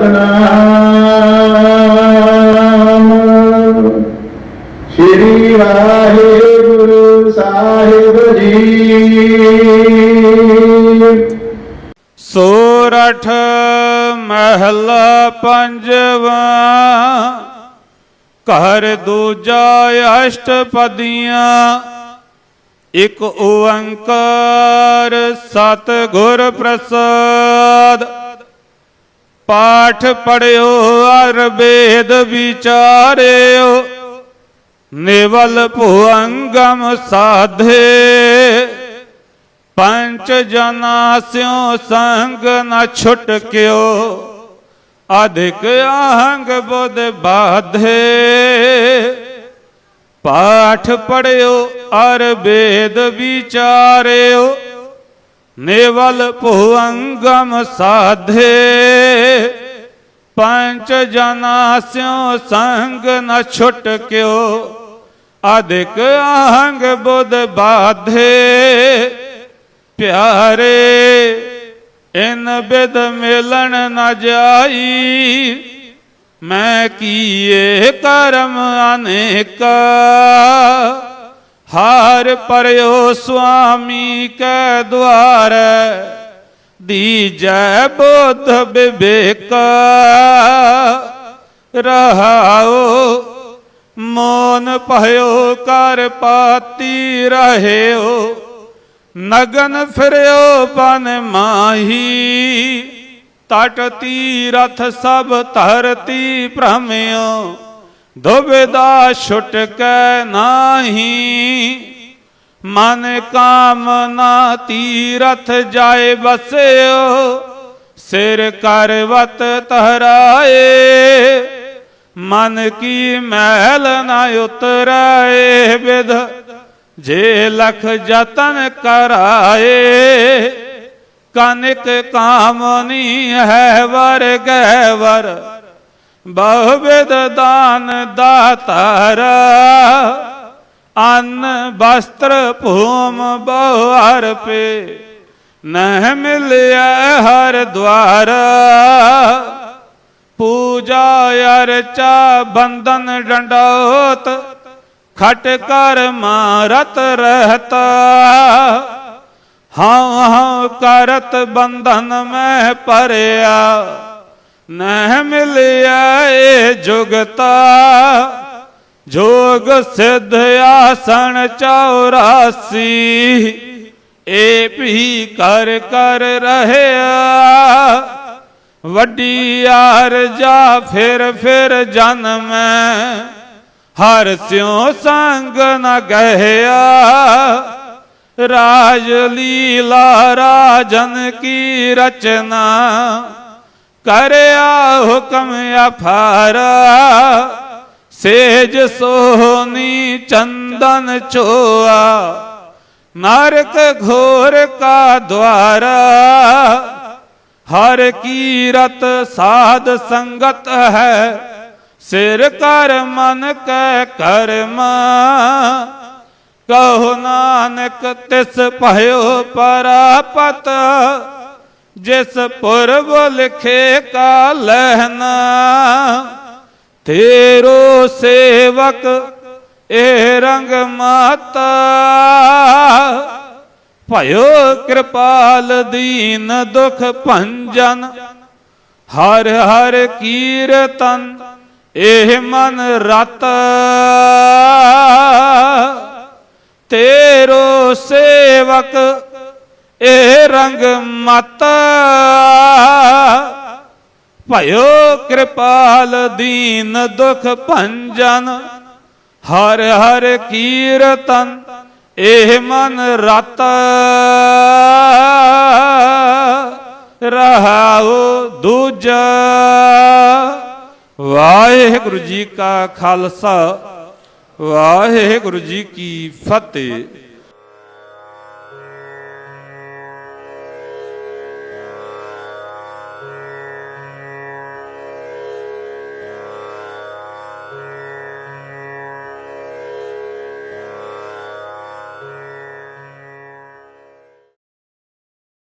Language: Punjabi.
ਸਤਨਾਮ ਸ੍ਰੀ ਵਾਹਿਗੁਰੂ ਸਾਹਿਬ ਜੀ। ਸੋਰਠ ਮਹਿਲਾ ਪੰਜਵਾ, ਘਰ ਦੂਜਾ ਅਸ਼ਟਪਦੀਆਂ, ਇਕ ਓੰਕਾਰ ਸਤ ਗੁਰ ਪ੍ਰਸਾਦ। ਪਾਠ ਪੜਿਓ ਅਰ ਵੇਦ ਵਿਚਾਰਿਓ ਨਿਵਲ ਭੁਅੰਗਮ ਸਾਧੇ ਪੰਚ ਜਨਾ ਸਿਓ ਸੰਗ ਨ ਛੁਟਕਿਓ ਅਧਿਕ ਆਹੰਗ ਬੁਧ ਬਾਧੇ ਪਾਠ ਪੜਿਓ ਅਰ ਵੇਦ ਵਿਚਾਰਿਓ ਨੇਵਲ ਭੁਅੰਗਮ ਸਾਧੇ, ਪੰਚ ਜਨਾ ਸਿਓ ਸੰਗ ਨ ਛੁਟਕਿਓ ਅਧਿਕ ਆਹੰਗ ਬੁੱਧ ਬਾਧੇ। ਪਿਆਰੇ, ਇਨ ਬਿਦ ਮਿਲਣ ਨ ਜਾਈ, ਮੈਂ ਕੀਏ ਕਰਮ ਅਨੇਕਾ। ਹਾਰ ਪਰਿਓ ਸੁਆਮੀ ਕੈ ਦੁਆਰ, ਦੀਜੈ ਬੁੱਧ ਵਿਵੇਕਾ। ਰਹਾਓ ਮੋਨ ਭਇਓ ਕਰ ਪਾਤੀ ਰਹਿਓ, ਨਗਨ ਫਿਰਿਓ ਬਨ ਮਾਹੀ। ਤਟ ਤੀਰਥ ਸਭ ਧਰਤੀ ਭ੍ਰਮਿਓ ਦੁਬਿਦਾ ਛੁਟਕੈ ਨਾਹੀ। ਮਨ ਕਾਮਨਾ ਤੀਰਥ ਜਾਏ ਬਸਿਓ ਸਿਰ ਕਰਵਤ ਤਹਰਾਏ ਮਨ ਕੀ ਮਹਿਲ ਨਾ ਉਤਰਾਏ ਵਿਧ, ਜੇ ਲਖ ਜਤਨ ਕਰਾਏ। ਕਨਿਕ ਕਾਮਨੀ ਹੈ ਵਰ ਗੈ ਵਰ ਬਹੁਵਿਧ ਦਾਨ ਦਾਤਾਰ ਅੰਨ ਵਸਤਰ ਭੂਮ ਬਹੁ ਹਰ ਪੇ ਨਹਿ ਮਿਲਿਆ ਹਰ ਦਵਾਰ ਪੂਜਾ ਅਰਚਾ ਬੰਧਨ ਡੰਡੋਤ, ਖਟ ਕਰ ਮਾਰਤ ਰਹਤਾ। ਹਾਂ ਹਾਂ ਕਰਤ ਬੰਧਨ ਮੈਂ ਪਰਿਆ ਨਹਿ ਮਿਲਿਆ ਏ ਜੁਗਤਾ। ਜੋਗ ਸਿੱਧ ਆਸਣ 84 ਏ ਵੀ ਕਰ ਕਰ ਰਹਿਆ। ਵੱਡੀ ਆਰਜਾ ਫਿਰ ਫਿਰ ਜਨਮ, ਹਰ ਸਿਉ ਸੰਗ ਨ ਗਹਿਆ। ਰਾਜ ਲੀਲਾ ਰਾਜਨ ਕੀ ਰਚਨਾ, ਕਰਿਆ ਹੁਕਮ ਅਫਾਰ ਸੇਜ ਸੋਹਨੀ ਚੰਦਨ ਚੋਆ, ਨਰਕ ਘੋਰ ਕਾ ਦਵਾਰਾ ਹਰ ਕੀਰਤ ਸਾਧ ਸੰਗਤ ਹੈ, ਸਿਰ ਕਰ ਮਨ ਕੈ ਕਰਮ। ਕਹੋ ਨਾਨਕ ਤਿਸ ਭਇਓ ਪਰਾਪਤ, ਜਿਸ ਪੁਰਬ ਲਿਖੇ ਕਾ ਲਹਿਨਾ ਤੇਰੋ ਸੇਵਕ ਇਹ ਰੰਗ ਮਾਤਾ। ਭਇਓ ਕਿਰਪਾਲ ਦੀਨ ਦੁਖ ਭੰਜਨ। ਹਰ ਹਰ ਕੀਰਤਨ ਇਹ ਮਨ ਰਤ। ਤੇਰੋ ਸੇਵਕ ਇਹ ਰੰਗ ਮਤ। ਭਇਓ ਕਿਰਪਾਲ ਦੀਨ ਦੁਖ ਭੰਜਨ, ਹਰ ਹਰ ਕੀਰਤਨ ਇਹ ਮਨ ਰਤ। ਰਹਾਉ ਦੂਜਾ। ਵਾਹਿਗੁਰੂ ਜੀ ਕਾ ਖਾਲਸਾ, ਵਾਹਿਗੁਰੂ ਜੀ ਕੀ ਫਤਿਹ।